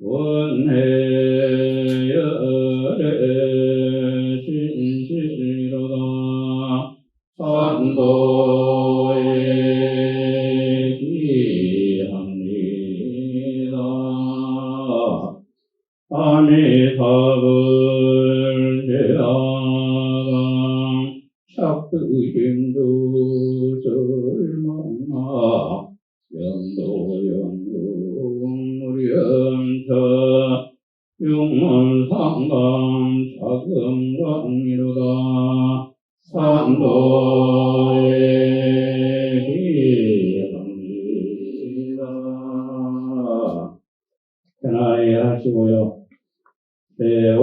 원해열의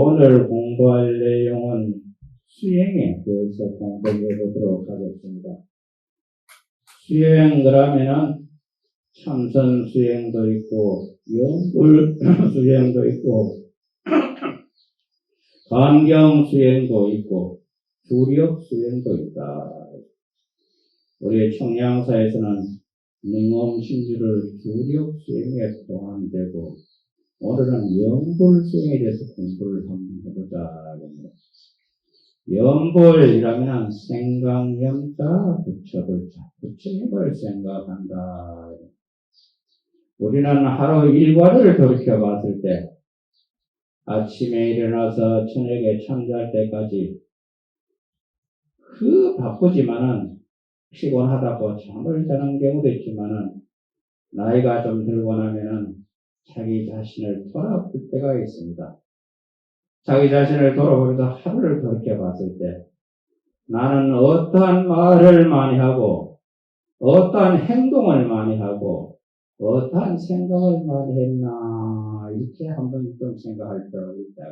오늘 공부할 내용은 수행에 대해서 공부해 보도록 하겠습니다. 수행 그러면은 참선 수행도 있고 영불 수행도 있고 감경 수행도 있고 두력 수행도 있다. 우리 청량사에서는 능엄 신주를 두력 수행에 포함되고 오늘은 영불 수행에 대해서 공부를. 영불이라면 생각염자 부처불자 부처님을 생각한다. 우리는 하루 일과를 돌이켜 봤을 때 아침에 일어나서 저녁에 잠잘 때까지 그 바쁘지만은 피곤하다고 잠을 자는 경우도 있지만은 나이가 좀 들고 나면은 자기 자신을 돌아볼 때가 있습니다. 자기 자신을 돌아보면서 하루를 돌이켜 봤을 때 나는 어떠한 말을 많이 하고 어떠한 행동을 많이 하고 어떠한 생각을 많이 했나 이렇게 한번 좀 생각할 필요가 있다.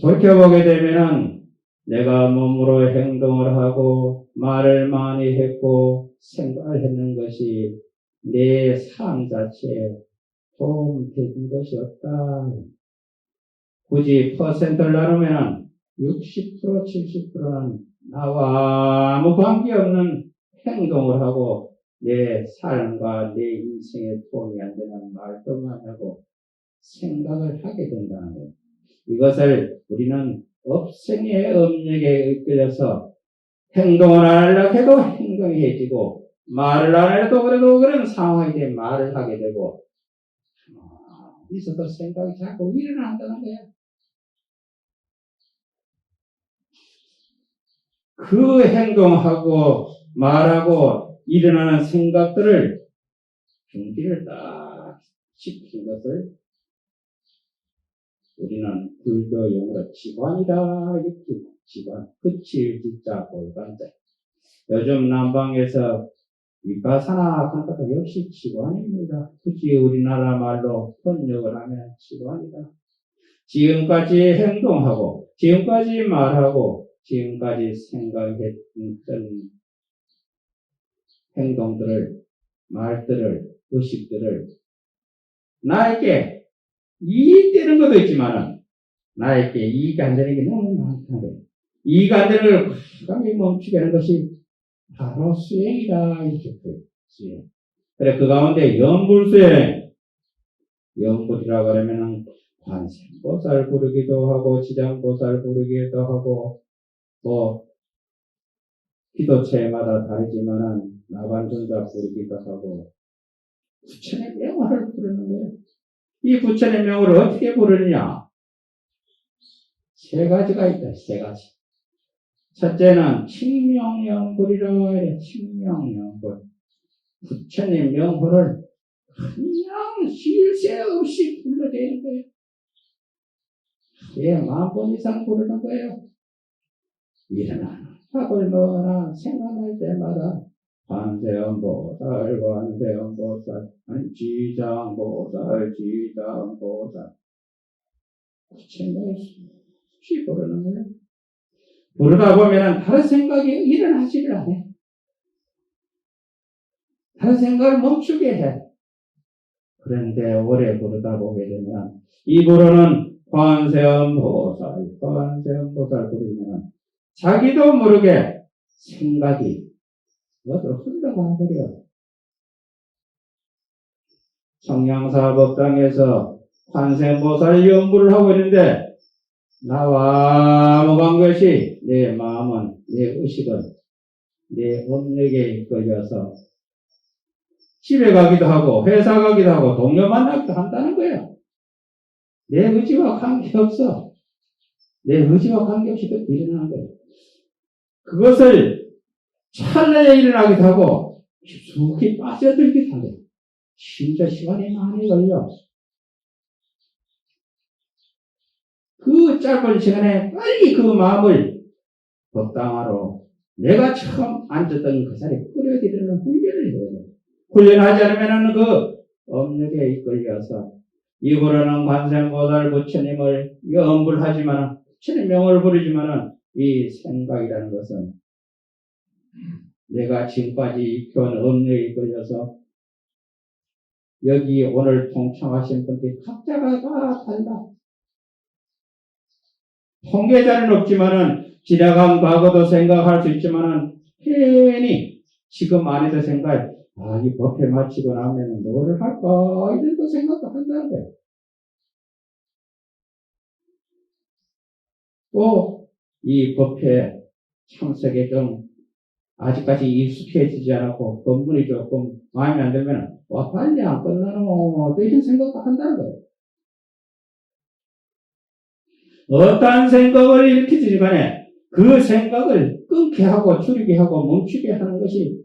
돌이켜보게 되면은 내가 몸으로 행동을 하고 말을 많이 했고 생각을 했는 것이 내 삶 자체에 도움 되는 것이 없다. 굳이 퍼센트를 나누면 60% 70%는 나와 아무 관계없는 행동을 하고 내 삶과 내 인생에 도움이 안 되는 말도만 하고 생각을 하게 된다는 거예요. 이것을 우리는 업생의 업력에 이끌려서 행동을 안 하려고 해도 행동이 해지고 말을 안 해도 그래도 그런 상황이 되면 말을 하게 되고 있어도 생각이 자꾸 일어난다는 거야. 그 행동하고 말하고 일어나는 생각들을 중지를 딱 시킨 것을 우리는 불교 용어로 지관이라 이렇게 지관 끝이 진짜 골반자 요즘 남방에서 위파사나 한 것도 역시 지관입니다. 굳이 우리나라 말로 번역을 하면 지관이다. 지금까지 행동하고, 지금까지 말하고, 지금까지 생각했던 행동들을, 말들을, 의식들을 나에게 이익 되는 것도 있지만은 나에게 이익이 안 되는 게 너무 거예요. 이익 안 되는 걸 과감히 멈추게 하는 것이 바로 수행이다 이렇게 수행. 그래 그 가운데 연불수행 연불이라고 하면은 관세음보살 부르기도 하고 지장보살 부르기도 하고 뭐 기도체마다 다르지만은 나반존자 부르기도 하고 부처의 명화를 부르는 거예요. 이 부처의 명을 어떻게 부르느냐? 세 가지가 있다. 세 가지. 첫째는 칭명영불이라고 해요. 칭명영불. 부처님 명호를 그냥 쉴새 없이 불러대는 거예요. 예, 만번 이상 부르는 거예요. 일어나, 밥을 먹거나 생각할 때마다 관세음보살, 관세음보살, 아니, 지장보살, 지장보살. 부처님을 수시 부르는 거예요. 부르다 보면 다른 생각이 일어나지를 않아. 다른 생각을 멈추게 해. 그런데 오래 부르다 보게 되면 입으로는 관세음 보살, 관세음 보살 부르면 자기도 모르게 생각이 어디로 흘러가 버려. 청량사법당에서 환생보살 연구를 하고 있는데 나와 무관 것이 내 마음은 내 의식은 내 업력에 걸려서 집에 가기도 하고 회사 가기도 하고 동료 만나기도 한다는 거야. 내 의지와 관계없어. 내 의지와 관계없이 그 일어나는 거야. 그것을 찰나에 일어나기도 하고 깊숙이 빠져들기도 하고 진짜 시간이 많이 걸려. 그 짧은 시간에 빨리 그 마음을 법당화로 내가 처음 앉았던 그 자리에 끌어들이는 훈련을 해야 돼. 훈련하지 않으면 그 업력에 이끌려서 입으로는 관세음보살 부처님을 염불하지만 부처님 명을 부르지만은 이 생각이라는 것은 내가 지금까지 익혀온 업력에 이끌려서 여기 오늘 통청하신 분들이 각자가 다 달라. 통계자는 없지만은 지나간 과거도 생각할 수 있지만은 괜히 지금 안에도 생각, 아, 이 법회 마치고 나면 뭐를 할까? 이런 거 생각도 한다는 거예요. 또, 이 법회 참석에 좀 아직까지 익숙해지지 않았고, 법문이 조금 마음에 안 들면, 와, 빨리 안 끝나노? 또 이런 생각도 한다는 거예요. 어떠한 생각을 일으키지 간에 그 생각을 끊게 하고 줄이게 하고 멈추게 하는 것이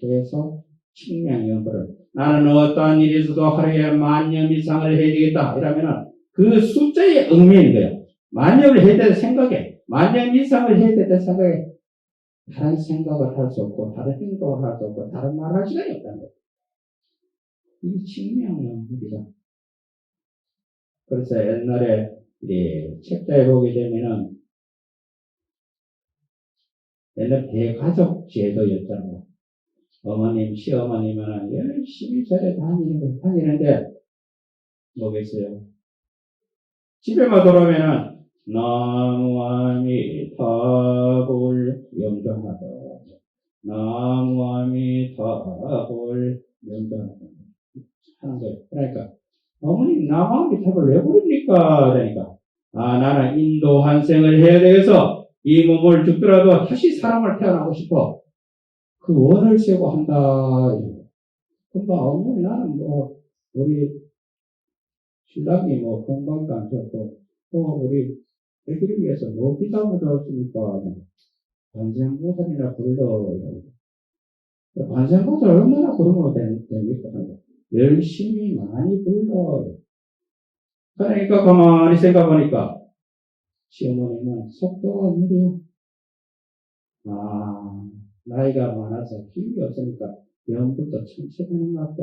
계속 측량의 연보를 나는 어떠한 있어도 하루에 만년 이상을 해야 되겠다 이러면은 그 숫자의 의미인 거예요. 만년을 해야 될 생각에 만년 이상을 해야 될 생각에 다른 생각을 할 수 없고 다른 행동을 할 수 없고 다른 말을 할 시간이 없다는 거예요. 이 측량의 연보이다. 그래서 옛날에 이 책자에 보게 되면은 옛날 대가족 제도였잖아요. 어머님, 시어머님은 열심히 절에 다니는, 다니는데, 뭐겠어요? 집에만 돌아오면은, 나무아미타불 명정하다. 나무아미타불 명정하다. 하는 거예요. 그러니까, 어머님, 나무아미타불 왜 부릅니까? 그러니까, 아, 나는 인도 환생을 해야 되겠어. 이 몸을 죽더라도 다시 사람을 태어나고 싶어. 그 원을 세고 한다. 그러니까 어머니 나는 뭐 우리 신랑이 뭐 건강도 안 좋고 또 우리 애기를 위해서 뭐 비싸면 좋습니까? 반생보살이나 불러. 반생보살 얼마나 부르면 됩니까? 열심히 많이 불러. 그러니까 가만히 생각하니까 시어머님은 속도가 느려요. 아, 나이가 많아서 힘이 없으니까 연불도 천천히 하는 것 같다.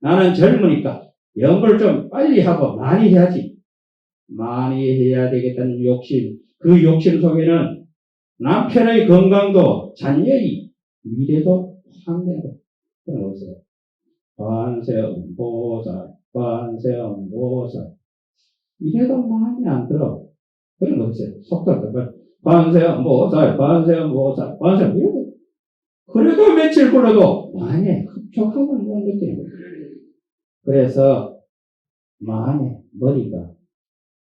나는 젊으니까 연불 좀 빨리 하고 많이 해야지. 많이 해야 되겠다는 욕심. 그 욕심 속에는 남편의 건강도 자녀의 미래도 상대도 그런 거 없어요. 반세음보살, 반세음보살. 이래도 마음에 안 들어. 그런 거 없어요. 속도를 더 반세음 보살, 반세음 보살, 반세음 이러고. 그래도 며칠 마음에 흡족함을 못 느끼는 거예요. 그래서 마음에 머리가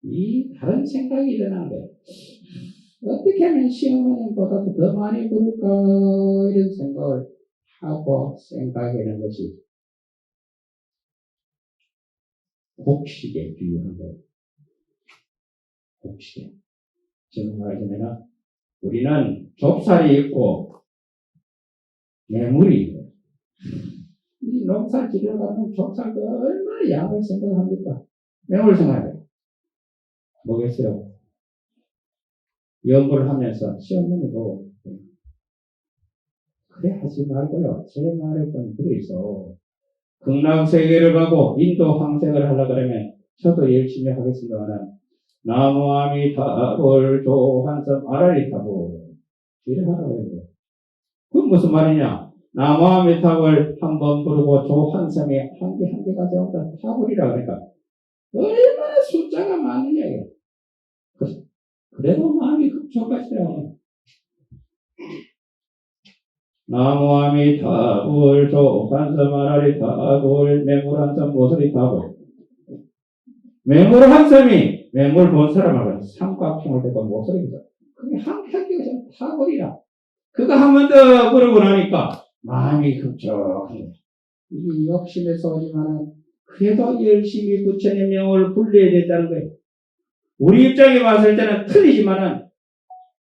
이 다른 생각이 일어나는 거예요. 어떻게 하면 시어머님보다도 더 많이 부를까 이런 생각을 하고 생각하는 것이 곡식에 비유한 거예요. 곡식. 지금 말하자면 우리는 좁쌀이 있고 있고 이 농사 지려가면 좁쌀 그 얼마나 양을 생각합니까? 뇌물 생각해요. 뭐겠어요? 연구를 하면서 시어머니 보고 그래 하지 말고요. 제좀 들어있어. 극락 세계를 가고 인도 황색을 하려 그러면 저도 열심히 하겠습니다만 나무아미타불 조한섬 아라리타불 이래 하라고 해요. 그건 무슨 말이냐? 나무아미타불 한 번 부르고 조한섬이 한 개 한 개가 되었다 타불이라 그러니까 얼마나 숫자가 많으냐 이게. 그래도 마음이 급촉하시더라고요. 나무함이 타불 조한섬하라리 타불 매물한섬 모서리 타불 매물 한 섬이 매물 본 사람하고 삼각형을 대고 모서리가 그게 한 획기가 타불이라 그거 한 번 더 그러고 나니까 마음이 급적합니다. 이 욕심에서 오지만은 그래도 열심히 부처님 명을 불려야 된다는 거예요. 우리 입장에 봤을 때는 틀리지만은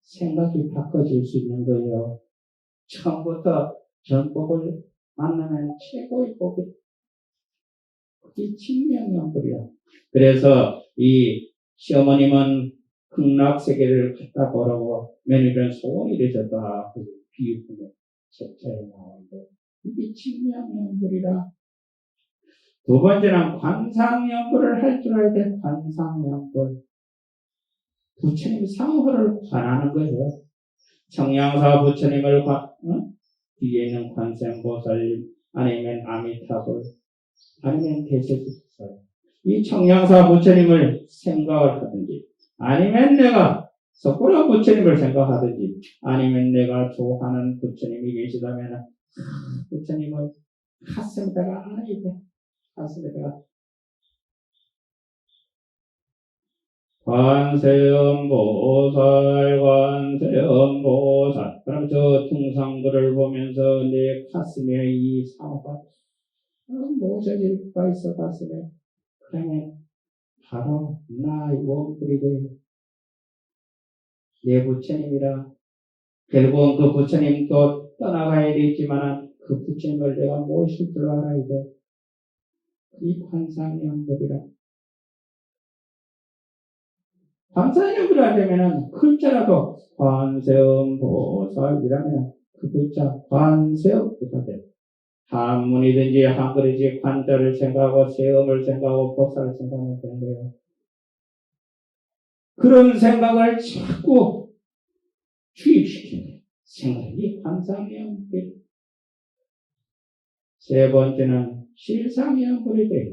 생각이 바꿔질 수 있는 거예요. 처음부터 전법을 만나면 최고의 복이 그게 칭명명불이야. 그래서 이 시어머님은 극락 세계를 갖다 보라고 며느리는 소원이 되셨다. 그 비유품에 책자에 나오는데 이게 칭명명불이라. 두 번째는 관상명불을 할 줄 알아야 돼. 관상명불. 부처님 상호를 관하는 거죠. 청량사 부처님을 관, 응? 뒤에 있는 관세음보살, 아니면 아미타불, 아니면 대세주보살. 이 청량사 부처님을 생각을 하든지, 아니면 내가 석고라 부처님을 생각하든지, 아니면 내가 좋아하는 부처님이 계시다면, 부처님을 가슴에다가 안아야 돼. 가슴에다가. 관세음보살, 관세음보살. 그럼 저 등상부를 보면서 내 가슴에 이 사모가 모셔질 수가 있어, 가슴에. 그러면 바로 나의 원불이 돼. 내 부처님이라. 결국은 그 부처님도 떠나가야 되겠지만 그 부처님을 내가 모실 줄 알아야 돼. 이 관상연불이라. 관상연불이 하려면은 글자라도 관세음 보살이라면 그 글자 관세음부터 돼. 한문이든지 한글이든지 관자를 생각하고 세음을 생각하고 보살을 생각하면 되는 거예요. 그런 생각을 자꾸 주입시키는 생각이 관상연불. 세 번째는 실상연불이 돼요.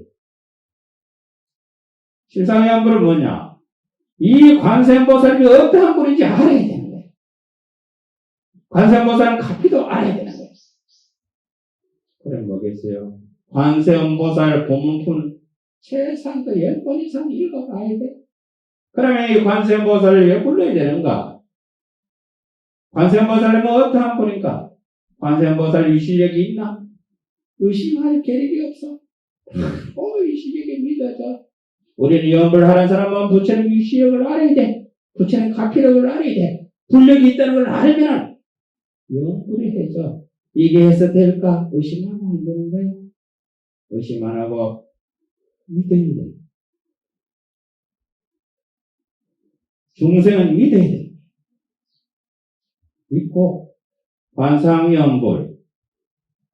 실상연불은 뭐냐? 이 관세음보살이 어떠한 분인지 알아야 되는 거예요. 관세음보살은 가피도 알아야 되는 거예요. 그럼 뭐겠어요? 관세음보살 본문 최상도 10번 이상 읽어가야 돼. 그러면 이 관세음보살을 왜 불러야 되는가? 관세음보살은 어떠한 분인가? 관세음보살 이 실력이 있나? 의심할 계획이 없어. 어, 이 실력이 믿어져. 우리는 연불 하는 사람은 부처님 이 실력을 알아야 돼. 부처님 가피력을 알아야 돼. 불력이 있다는 걸 알면 연불이 해줘. 이게 해서 될까? 의심하면 안 되는 거야. 의심 안 하고 믿어야 돼. 중생은 믿어야 돼. 믿고 관상연불,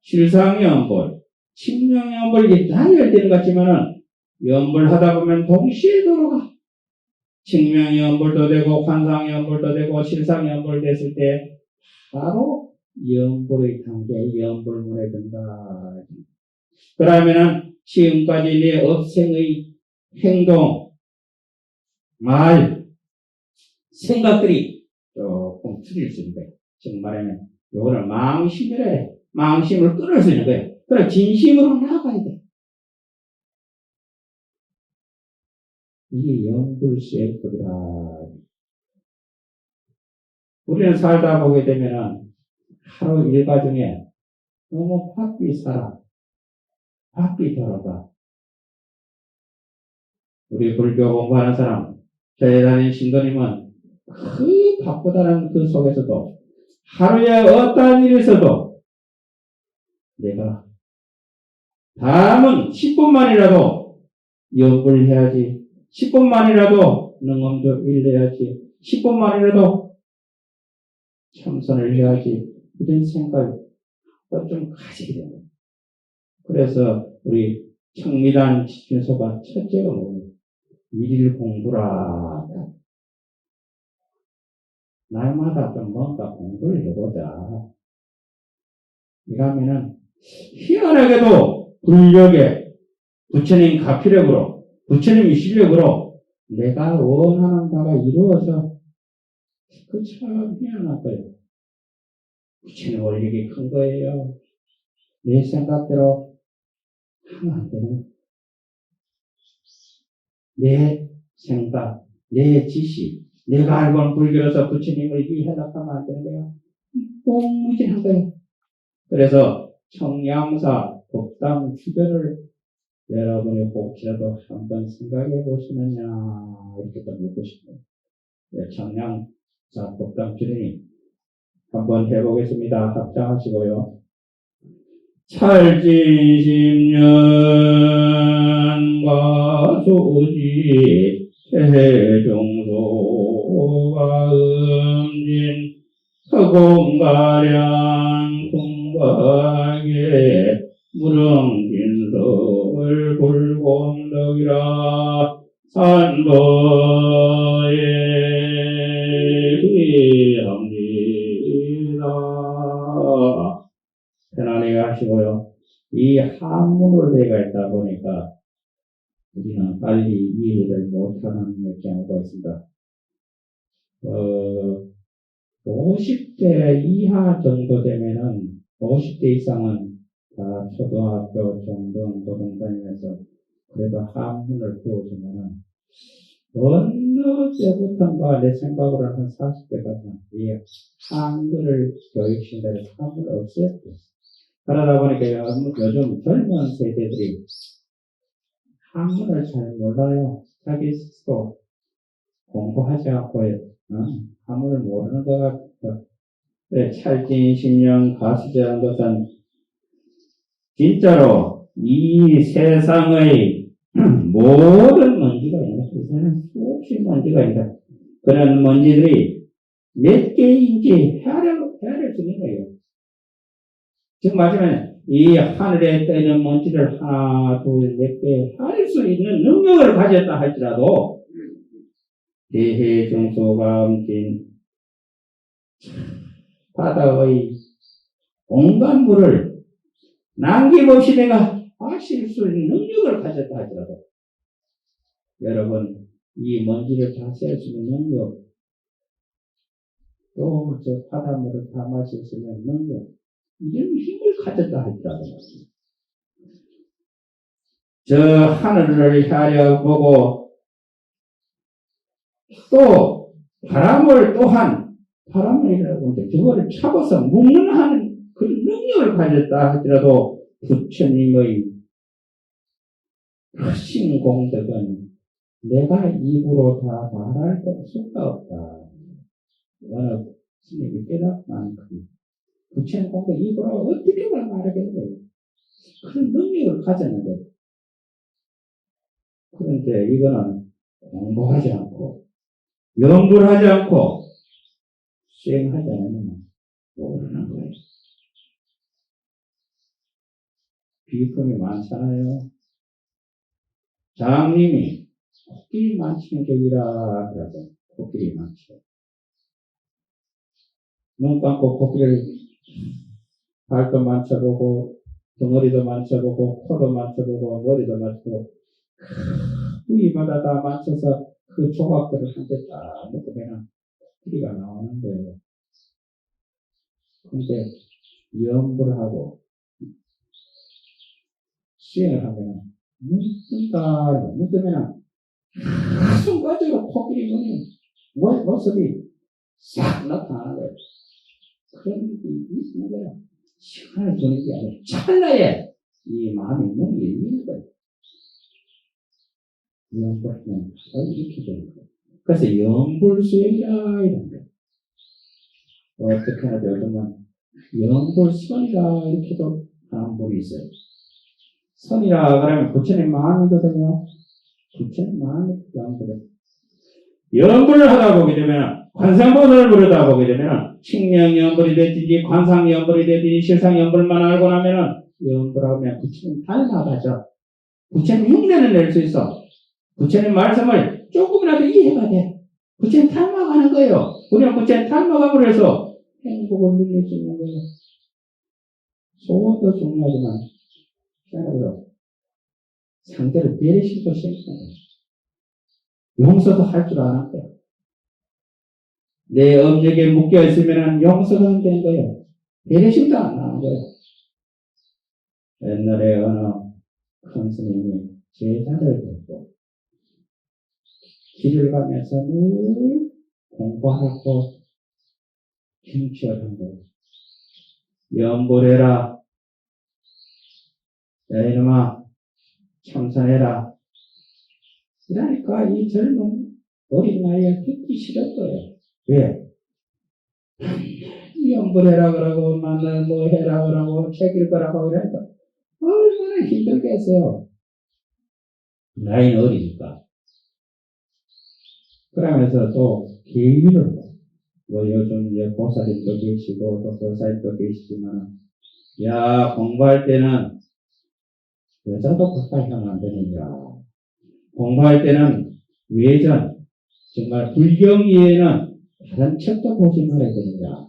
실상연불, 칭명연불 다 열되는 것 같지만은 연불하다 보면 동시에 돌아가. 칭명연불도 되고 관상연불도 되고 실상연불 됐을 때 바로 연불의 단계, 연불문에 든다. 그러면은 지금까지 내 업생의 행동, 말, 생각들이 조금 줄일 수 있는. 지금 말하면 요거를 망심이라 해. 망심을 끊을 수 있는 거예요. 그럼 진심으로 나아가야 돼. 이게 연불수행법이라. 우리는 살다 보게 되면은 하루 일과 중에 너무 바삐 살아. 바삐 돌아가. 우리 불교 공부하는 사람, 교회 다니는 신도님은 그 바쁘다는 그 속에서도 하루에 일이 있어도 내가 다음은 10분만이라도 연불 해야지. 10분만이라도 능엄도 일내야지. 10분만이라도 참선을 해야지. 이런 생각을 좀 가지게 됩니다. 그래서 우리 청미단 지준서가 첫째가 뭐예요? 일일 공부라. 날마다 좀 뭔가 공부를 해보자. 이러면은 희한하게도 불력에 부처님 가피력으로 부처님의 실력으로 내가 원하는 바가 이루어져 그 참 희한할 거예요. 부처님 원력이 큰 거예요. 내 생각대로 하면 안 되는. 내 생각, 내 지식, 내가 알고 불교로서 부처님을 이해하면 안 되는 거예요. 꽁무진한 거예요. 그래서 청량사, 법당 주변을 여러분이 혹시라도 한번 생각해 보시느냐 이렇게 또 묻고 싶어요. 네, 청량사, 법당 주변이 한번 해보겠습니다. 합장하시고요. 찰진심년과 소지 해종소가 음진 서공가량 풍박에 산보에 비합니다. 편안히 가시고요. 이 한문으로 되어 있다 보니까 우리는 빨리 이해를 못하는 경우가 있습니다. 어, 50대 이하 정도 되면은 50대 이상은 다 초등학교, 중등, 고등 다니면서 그래도 한문을 배우지만은 어느 때부터인가 내 생각으로 한 40대까지는 이 한글을 교육신대로 한문을 없앴고 그러다 보니까 요- 요즘 젊은 세대들이 한문을 잘 몰라요. 자기 스스로 공부하지 않고 어? 한문을 모르는 것 같아. 네, 찰진 신령 가수자는 것은 진짜로 이 세상의 모든 먼지가 있는 세상에 수없이 먼지가 있다. 그런 먼지들이 몇 개인지 헤아려, 헤아릴 수 있는 거예요. 지금 말하자면 이 하늘에 떠있는 먼지를 하나, 둘, 넷개 헤아릴 수 있는 능력을 가졌다 할지라도 대해 정소가 엄진 바다의 온갖 물을 남김없이 내가 마실 수 있는 능력을 가졌다 하더라도 여러분 이 먼지를 다 셀 수 있는 능력 또 저 바닷물을 다 마실 수 있는 능력 이런 힘을 가졌다 할지라도 저 하늘을 향해 보고 또 바람을 또한 바람이라고 하는데 저거를 잡아서 묶는 하는 그 능력을 가졌다 하더라도 부처님의 크신 공덕은 내가 입으로 다 말할 수가 없다. 워낙 스님이 깨닫 만큼 부처님 공덕 입으로 어떻게 말하겠어요. 그런 능력을 가졌는데 그런데 이거는 공부하지 않고 연구를 하지 않고 수행하지 않으면 모르는 거예요. 비품이 많잖아요. 장님이 코끼리 만치는 격이라 그러죠. 코끼리 만치고. 눈 감고 코끼리를 발도 만져보고, 덩어리도 만져보고, 코도 만져보고, 머리도 만져보고, 위마다 다 맞춰서 그 조각들을 한테 딱 묶으면 코끼리가 나오는 거예요. 근데 연구를 하고 수행을 하면 눈 뜨면 순간적으로 코끼리 눈이 모- 모습이 싹 나타나는 거예요. 그런 일이 있는 거예요. 시간을 주는 게 아니라 찰나에 이 마음이 눈이 열리는 거예요. 연구하면 바로 이렇게 되는 거예요. 그래서 연불수행이라 이런 거예요. 어떻게 하나 요즘은 연불선이라 이렇게도 하는 분이 있어요. 선이라 그러면 부처님 마음이거든요. 부처님 마음이 연불을. 연불을 하다 보게 되면 관상보살을 부르다 보게 되면 칭령 연불이 됐든지 관상 연불이 됐든지 실상 연불만 알고 나면은 연불하면 부처님 닮아가죠. 부처님 흉내는 낼수 있어. 부처님 말씀을 조금이라도 이해가 돼. 부처님 닮아가는 거예요. 우리는 부처님 닮아가버려서 행복을 누릴 수 있는 거예요. 소원도 중요하지만, 생각해요. 상대를 배려심도 생기는 거예요. 용서도 할 줄 아는 거예요. 내 업력에 묶여 있으면 용서가 안 되는 거예요. 배려심도 안 나는 거예요. 옛날에 어느 큰 스님이 제자를 데리고 길을 가면서 늘 공부하고 경치하는 거예요. 연불해라. 야, 이놈아, 참선해라. 이러니까 이 젊은 어린 나이에 듣기 싫었어요. 왜? 연불해라 그러고, 만날 뭐 해라 그러고, 책 읽으라고 이러니까 얼마나 힘들겠어요. 나이는 어리니까. 그러면서 또 계기를 봐. 뭐 요즘 이제 보살님도 계시고 또 보살도 계시지만 야 공부할 때는 여자도 가까이 하면 안 되느냐 공부할 때는 외전 정말 불경 이에는 다른 책도 보지 말아야 되느냐